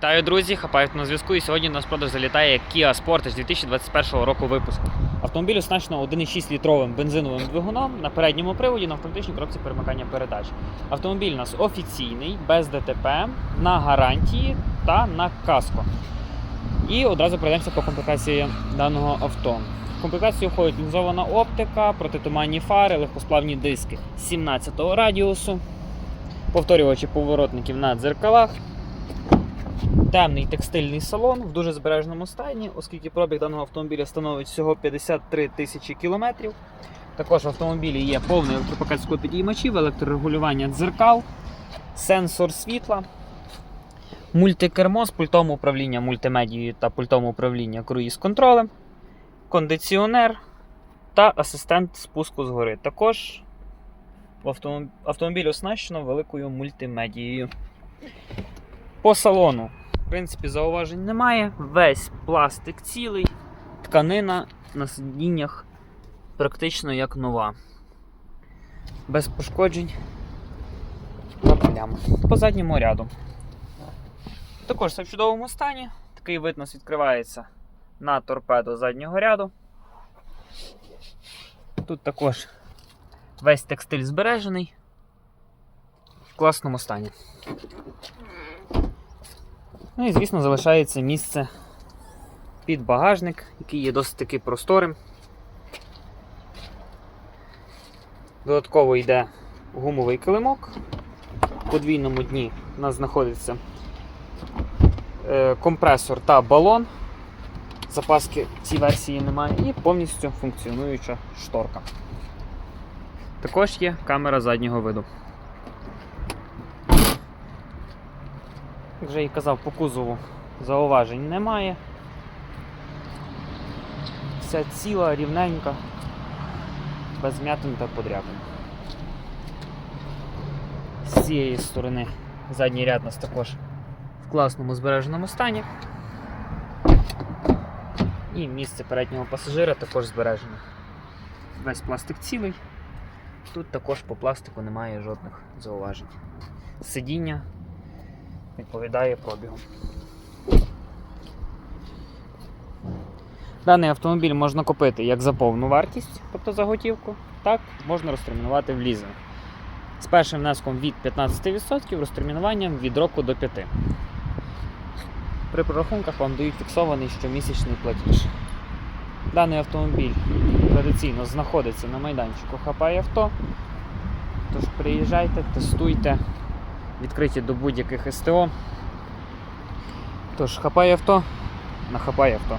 Вітаю, друзі! Хапаєв на зв'язку. І сьогодні на продаж залітає Kia Sportage 2021 року випуску. Автомобіль оснащено 1,6 літровим бензиновим двигуном на передньому приводі на автоматичній коробці перемикання передач. Автомобіль у нас офіційний, без ДТП, на гарантії та на каско. І одразу пройдемося по комплектації даного авто. В комплектацію входить лінзована оптика, протитуманні фари, легкосплавні диски 17 го радіусу, повторювачі поворотників на дзеркалах, темний текстильний салон в дуже збереженому стані, оскільки пробіг даного автомобіля становить всього 53 тисячі кілометрів. Також в автомобілі є повний електропакет склопідіймачів, електрорегулювання дзеркал, сенсор світла, мультикермо з пультом управління мультимедією та пультом управління круїз-контролем, кондиціонер та асистент спуску згори. Також автомобіль оснащено великою мультимедією. По салону, в принципі, зауважень немає. Весь пластик цілий, тканина на сидіннях практично як нова. Без пошкоджень та плям. По задньому ряду. Також все в чудовому стані. Такий вид нас відкривається на торпедо заднього ряду. Тут також весь текстиль збережений в класному стані. Ну і, звісно, залишається місце під багажник, який є досить таки просторим. Додатково йде гумовий килимок. В подвійному дні у нас знаходиться е, компресор та балон. Запаски цій версії немає, і повністю функціонуюча шторка. Також є камера заднього виду. Як вже і казав, по кузову зауважень немає. Вся ціла, рівненька, без м'ятин та подряпин. З цієї сторони задній ряд у нас також в класному збереженому стані. І місце переднього пасажира також збережене. Весь пластик цілий. Тут також по пластику немає жодних зауважень. Сидіння відповідає пробігу. Даний автомобіль можна купити як за повну вартість, тобто за готівку, так можна розтермінувати в лізинг. З першим внеском від 15%, розтермінуванням від року до 5%. При прорахунках вам дають фіксований щомісячний платіж. Даний автомобіль традиційно знаходиться на майданчику Хапай авто. Тож приїжджайте, тестуйте, відкриті до будь-яких СТО. Тож, хапай авто, на хапай авто.